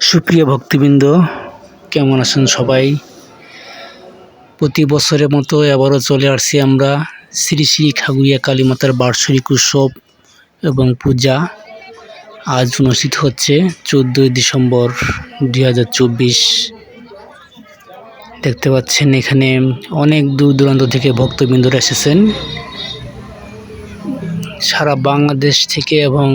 সুপ্রিয় ভক্তবৃন্দ, কেমন আছেন সবাই? প্রতি বছরের মতো এবারও চলে আসছি আমরা শ্রী শ্রী খাগুড়িয়া কালী মাতার বার্ষিক উৎসব এবং পূজা। আজ অনুষ্ঠিত হচ্ছে চোদ্দোই ডিসেম্বর দুই হাজার চব্বিশ। দেখতে পাচ্ছেন এখানে অনেক দূর দূরান্ত থেকে ভক্তবৃন্দরা এসেছেন। সারা বাংলাদেশ থেকে এবং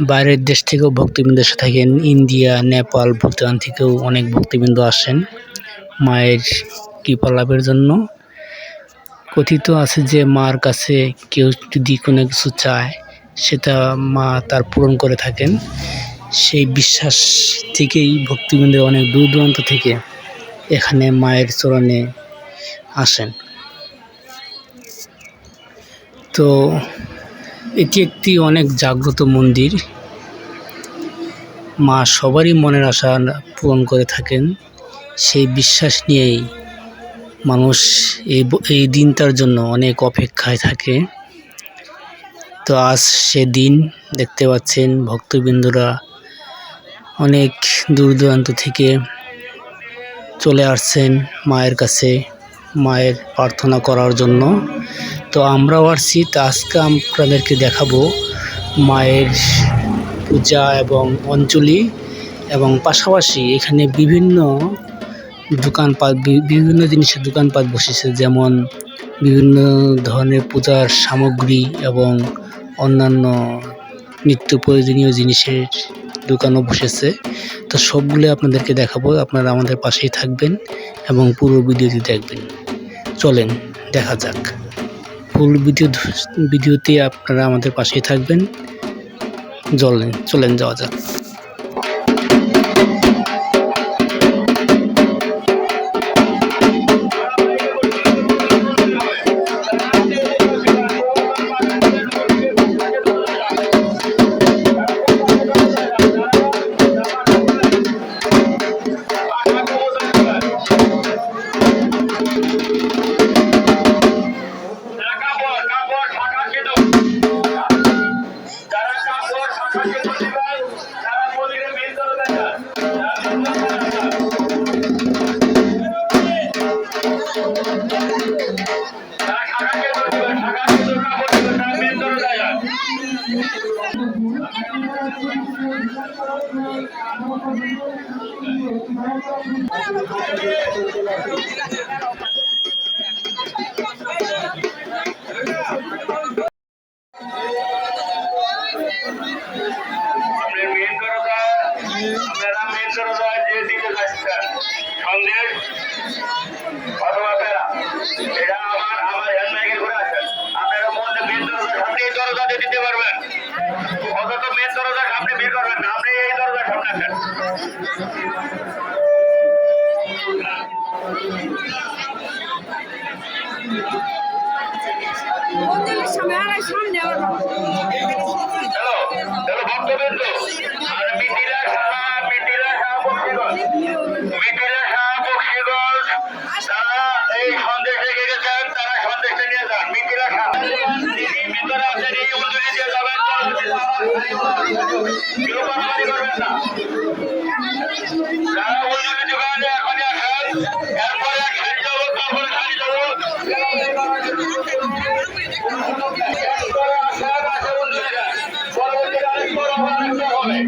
বাইরের দেশ থেকেও ভক্তবৃন্দ এসে থাকেন। ইন্ডিয়া, নেপাল ভুটান থেকেও অনেক ভক্তবৃন্দ আসেন মায়ের কৃপা লাভের জন্য। কথিত আছে যে, মার কাছে কেউ যদি কোনো কিছু চায়, সেটা মা তার পূরণ করে থাকেন। সেই বিশ্বাস থেকেই ভক্তবৃন্দের অনেক দূর দূরান্ত থেকে এখানে মায়ের চরণে আসেন। তো, এটি একটি অনেক জাগ্রত মন্দির। মা সবারই মনের আশা পূরণ করে থাকেন। সেই বিশ্বাস নিয়েই মানুষ এই এই দিনটার জন্য অনেক অপেক্ষায় থাকে। তো আজ সে দিন দেখতে পাচ্ছেন ভক্তবৃন্দরা অনেক দূর দূরান্ত থেকে চলে আসছেন মায়ের কাছে মায়ের প্রার্থনা করার জন্য। তো আমরাও আসছি, তো আজকে আপনাদেরকে দেখাবো মায়ের পূজা এবং অঞ্জলি এবং পাশাপাশি এখানে বিভিন্ন দোকানপাট বিভিন্ন জিনিসের দোকানপাট বসেছে, যেমন বিভিন্ন ধরনের পূজার সামগ্রী এবং অন্যান্য নিত্য প্রয়োজনীয় জিনিসের দোকানও বসেছে। তো সবগুলো আপনাদেরকে দেখাবো, আপনারা আমাদের পাশেই থাকবেন এবং পুরো ভিডিওটি দেখবেন। চলেন, দেখা যাক। ফুল ভিডিও ভিডিওতে আপনারা আমাদের পাশেই থাকবেন। চলেন চলেন যাওয়া যাক। সামনে বের করবেন না আপনি এই আছেন। মন্দিরের সামনে আর সামনে আবার হ্যালো হ্যালো ভক্তবৃন্দ আর মিটিরা সাহা মিটিরা সাহা বক্সিগঞ্জ মিটিরা সাহা বক্সিগঞ্জ তারা এই সন্দেশ রেখে গেছেন তারা সন্দেশটা নিয়ে যান মিটিরা সাহা যিনি ভিতরে আছেন এই অঞ্জলি দিয়ে যাবেন কেউ বাড়াবাড়ি করবেন না যারা অঞ্জলি দোকানে এখনই আসেন এরপরে খালি যাব তারপরে খালি যাব এরপরে আসেন আসে অঞ্জলি দেন পরবর্তীতে আরেক বড় আরেকটা হবে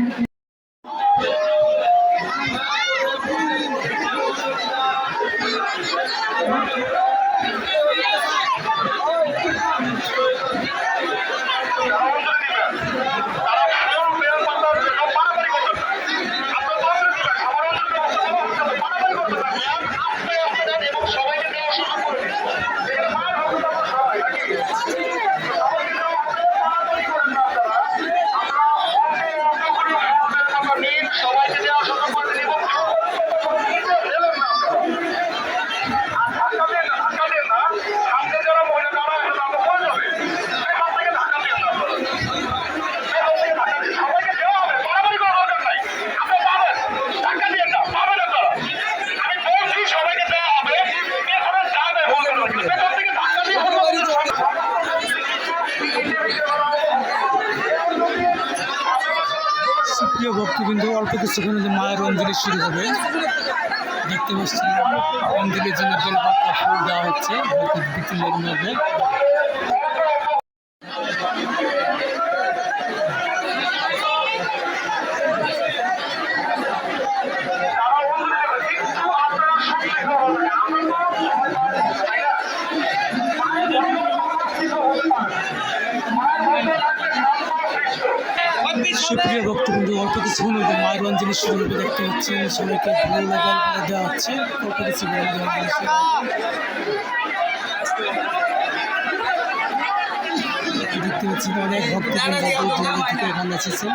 তারা অঞ্জলি দিবেন তারা ফুল বেল পাতা সব বাড়াবাড়ি করবেন না আপনার অঞ্জলি দিবেন সবার অঞ্জলি অল্প কিছুক্ষণ যে মায়ের অঞ্জলি শুরু হবে, দেখতে পাচ্ছি অঞ্জলির জন্য বেলপাতা ফুল দেওয়া হচ্ছে, বিকেলের মধ্যে। সুপ্রিয় ভক্তবৃন্দ অল্প কিছুক্ষণ মায়ের অঞ্জলি শুরু দেখতে পাচ্ছেন সবাইকে ভালো লাগা দেওয়া হচ্ছে। অল্প কিছু দেখতে পাচ্ছেন অনেক ভক্তবৃন্দ এখানে এসেছেন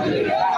Obrigado.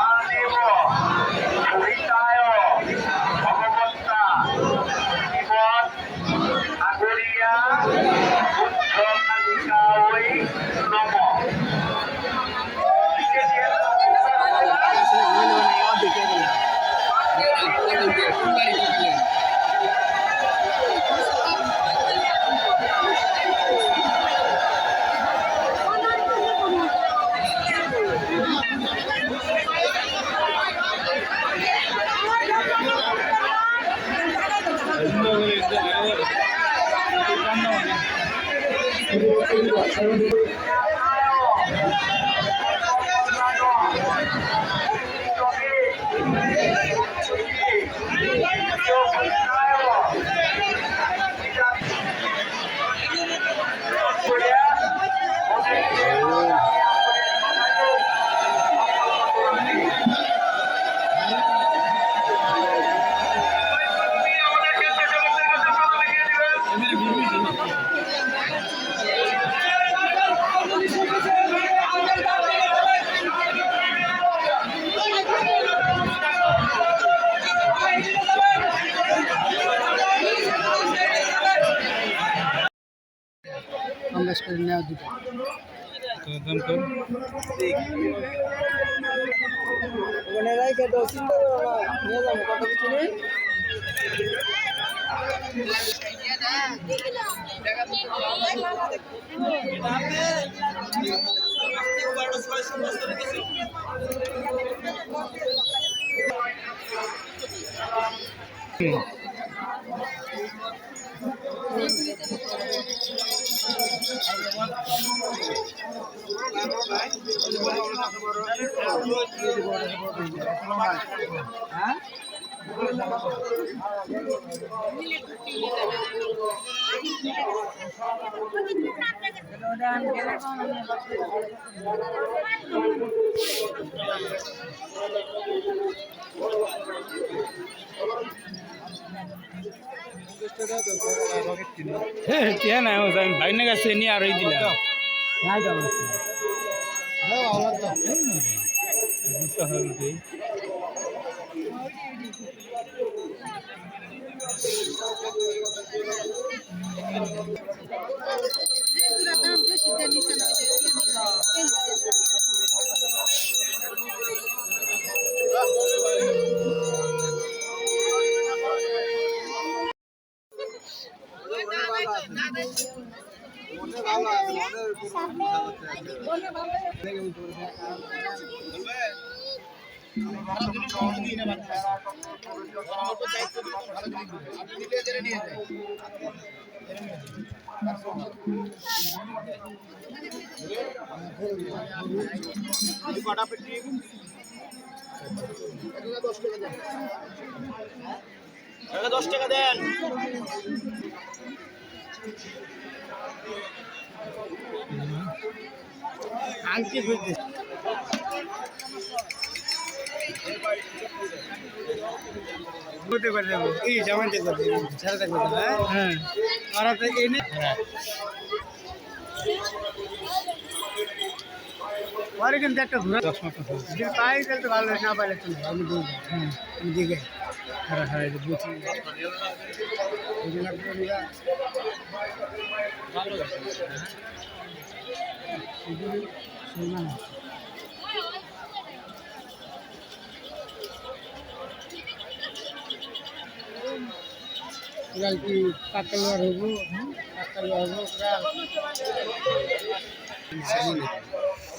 কংগ্রেস করে নেওয়া দুটো ওখানে রাইখে করো না নিয়ে যাব কত কিছু নাই আমি ভাইনের কাছে নিয়ে আরই দিলাম বুঝতে হবে দশ টাকা দেন। আংটি বুঝতে করতে পারে যাব এই জামানটা করতে সারাটা করতে হ্যাঁ? আর এনে পরে কিন্তু একটা ঘোরা দশ মাস যদি পাই তাহলে তো ভালো না পাইলে তো না, আমি দিয়ে দেবো হ্যাঁ আমি দিকে হ্যাঁ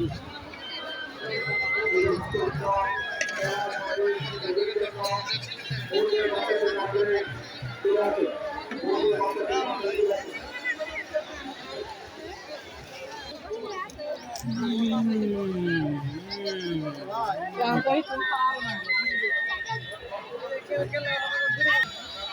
বুঝি ওই